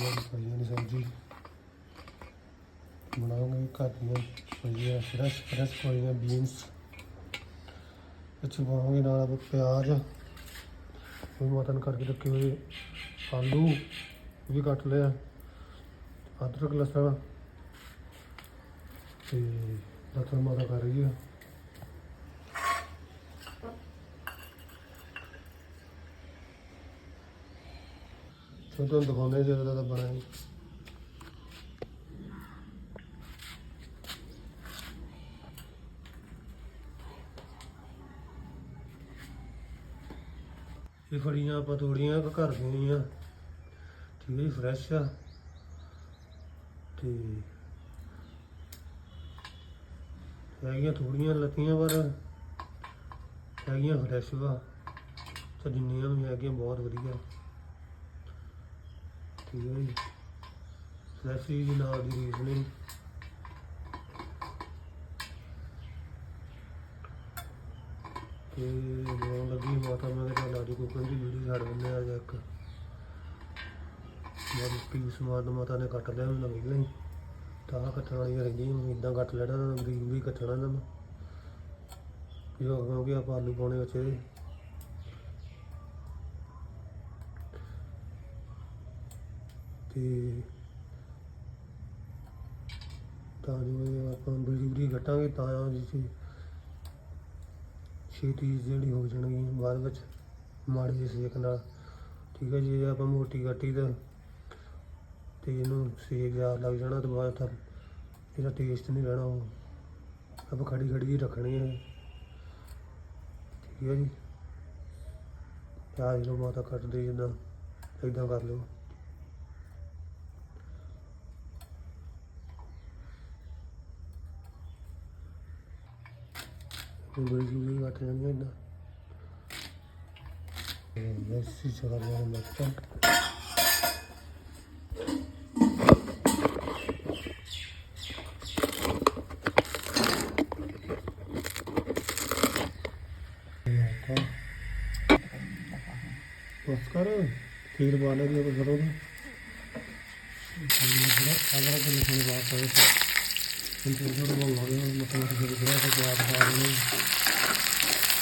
ਫਲੀਆਂ ਦੀ ਸਬਜ਼ੀ ਬਣਾਉਂਗੇ ਘਰ ਦੀਆਂ ਫਲੀਆਂ ਫਰੈਸ਼ ਫਰੈਸ਼ ਫਲੀਆਂ ਬੀਨਸ ਵਿੱਚ ਪਾਵਾਂਗੇ ਨਾਲ ਆਪਾਂ ਪਿਆਜ਼ ਉਹ ਮਟਨ ਕਰਕੇ ਰੱਖੇ ਹੋਏ ਆਲੂ ਉਹ ਵੀ ਕੱਟ ਲਿਆ ਅਦਰਕ ਲਸਣ ਤੇ ਲਸਣ ਮਾਤਾ ਕਰ ਰਹੀ ਹੈ ਸੋ ਤੁਹਾਨੂੰ ਦਿਖਾਉਂਦੇ ਜਿਹੜਾ ਤਾਂ ਬਣਿਆ ਜੀ। ਇਹ ਫੜੀਆਂ ਆਪਾਂ ਤੋੜੀਆਂ ਘਰ ਦੀਆਂ ਆ ਠੀਕ ਹੈ ਜੀ ਫਰੈਸ਼ ਆ। ਤੇ ਹੈਗੀਆਂ ਥੋੜੀਆਂ ਲੱਤੀਆਂ, ਪਰ ਹੈਗੀਆਂ ਫਰੈਸ਼ ਵਾ। ਤੇ ਜਿੰਨੀਆਂ ਵੀ ਹੈਗੀਆਂ ਬਹੁਤ ਵਧੀਆ। ਠੀਕ ਹੈ। ਜੀ ਫਰੈਸ਼ ਦੀ ਨਾਲ ਦੀ ਰੀਸ ਤੇ ਬਣਾਉਣ ਲੱਗੀ ਮਾਤਾ, ਮੈਂ ਕਿਹਾ ਚੱਲ ਅੱਜ ਕੁਕਿੰਗ ਵੀਡੀਓ ਛੱਡ ਦਿੰਦੇ ਆ ਅੱਜ ਇੱਕ। ਜਦ ਪੀਸ ਮਾਰ ਮਾਤਾ ਨੇ ਕੱਟ ਲਿਆ ਮੈਨੂੰ ਲੱਗ ਗਈ ਤਾਂ ਕੱਟਣ ਵਾਲੀ ਰਹਿੰਦੀ ਮੈਂ ਇਦਾਂ ਕੱਟ ਲੈਣਾ ਬਰੀਕ ਵੀ ਕੱਟਣਾ ਨਾ। ਮੈਂ ਕਿਉਂ ਕਿਉਂਕਿ ਆਪਾਂ ਆਲੂ ਪਾਉਣੇ ਵਿੱਚ ਤੇ ਤਾਂ ਜੋ ਆਪਾਂ ਬਰੀਕ ਬਰੀਕ ਕੱਟਾਂਗੇ ਤਾਂ ਜੀ ਛੇਤੀ ਜਿਹੜੀ ਹੋ ਜਾਣਗੀ ਬਾਅਦ ਵਿੱਚ ਮਾੜੀ ਜਿਹੀ ਸੇਕ ਨਾਲ। ਠੀਕ ਹੈ ਜੀ ਜੇ ਆਪਾਂ ਮੋਟੀ ਕੱਟੀ ਤਾਂ ਤੇ ਇਹਨੂੰ ਸੇਕ ਜ਼ਿਆਦਾ ਲੱਗ ਜਾਣਾ ਤੇ ਬਾਅਦ ਤਾਂ ਇਹਦਾ ਟੇਸਟ ਨਹੀਂ ਰਹਿਣਾ ਉਹ। ਆਪਾਂ ਖੜੀ ਖੜੀ ਹੀ ਰੱਖਣੀ ਹੈ। ਠੀਕ ਹੈ ਜੀ। ਪਿਆਜ਼ ਨੂੰ ਮਾਤਾ ਕੱਟਦੇ ਜਿੱਦਾਂ ਇਦਾਂ ਕਰ ਲਓ। ਉਹ ਬੜੀ ਜੂਲੀ ਕੱਟ ਜਾਂਦੀਆਂ ਇਦਾਂ ਤੇ ਬਸ ਹੀ ਚਲਾ ਥੋੜਾ ਥੋੜਾ ਬੋਲ ਲਗੇ ਮਤਲਬ ਕਿ ਜਿਹੜਾ ਤੇ ਪਿਆਰ ਪਾ ਰਹੇ ਨੇ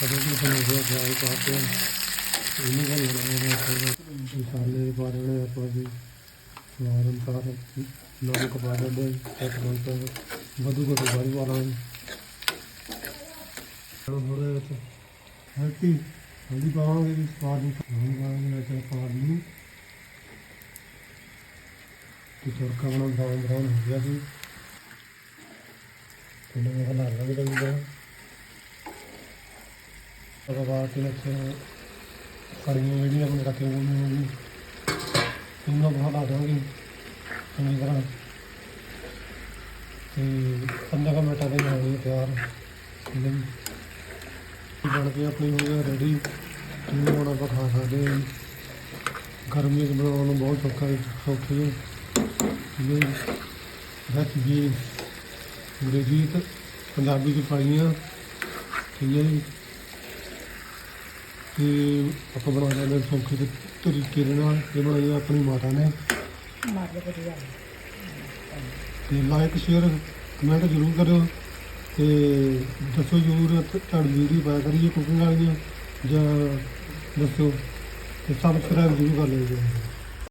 ਕਦੋਂ ਵੀ ਸਾਨੂੰ ਹੋ ਗਿਆ ਹੈ ਪਾਤੇ ਇਹਨੂੰ ਗੱਲ ਲਗਾਉਣਾ ਹੈ ਮਸਾਲੇ ਪਾ ਰਹੇ ਨੇ ਆਪਾਂ ਜੀ ਸਵਾਰਨ ਸਾਰ ਨਮਕ ਪਾ ਰਹੇ ਇੱਕ ਮਿੰਟ ਵਧੂ ਕੋ ਬਾਰੀ ਵਾਲਾ ਚਲੋ ਵਿੱਚ ਹਲਕੀ ਹਲਦੀ ਪਾਵਾਂਗੇ ਜੀ ਸਵਾਦ ਨੂੰ ਹੁਣ ਪਾਵਾਂਗੇ ਵਿੱਚ ਪਾ ਨੂੰ ਤੇ ਤੁਰਕਾ ਬਣਾ ਬਰਾਉਨ ਹੋ ਗਿਆ ਸੀ। ਥੋੜਾ ਜਿਹਾ ਹਲਾ ਲਾਂਗੇ ਤਾਂ ਜੀ ਅਗਰ ਬਾਅਦ ਵਿੱਚ ਫੜੀਆਂ ਜਿਹੜੀਆਂ ਆਪਣੇ ਰੱਖੀਆਂ ਹੋਈਆਂ ਨੇ ਇਹਨਾਂ ਨੂੰ ਹਲਾ ਦਾਂਗੇ ਚੰਗੀ ਤਰ੍ਹਾਂ। ਤੇ ਪੰਦਰਾਂ ਕੁ ਮਿੰਟਾਂ ਦੇ ਨਾਲ ਇਹ ਤਿਆਰ। ਠੀਕ ਬਣ ਕੇ ਆਪਣੀ ਹੋ ਗਿਆ ਰੈਡੀ ਇਹਨੂੰ ਹੁਣ ਆਪਾਂ ਖਾ ਸਕਦੇ ਹਾਂ। ਗਰਮੀ 'ਚ ਬਣਾਉਣ ਨੂੰ ਬਹੁਤ ਸੌਖਾ ਹੈ। ਸੌਖੀ ਹੈ। ਠੀਕ ਹੈ ਜੀ। ਬਸ ਜੀ ਅੰਗਰੇਜ਼ੀ ਤੇ ਪੰਜਾਬੀ 'ਚ ਪਾਈਆਂ ਠੀਕ ਹੈ ਜੀ। ਤੇ ਆਪਾਂ ਬਣਾ ਲੈਂਦੇ ਸੌਖੇ ਦੇ ਤਰੀਕੇ ਦੇ ਨਾਲ ਇਹ ਬਣਾਈ ਆਪਣੀ ਮਾਤਾ ਨੇ। ਤੇ ਲਾਈਕ ਸ਼ੇਅਰ ਕਮੈਂਟ ਜ਼ਰੂਰ ਕਰਿਓ। ਤੇ ਦੱਸੋ ਜ਼ਰੂਰ ਤੁ- ਤੁਹਾਡੀ ਵੀਡੀਓ ਪਾਇਆ ਕਰੀਏ ਕੁਕਿੰਗ ਵਾਲੀਆਂ ਜਾਂ ਦੱਸੋ। ਤੇ ਸਬਸਕ੍ਰਾਈਬ ਜ਼ਰੂਰ ਕਰ ਲਿਓ ਜੀ।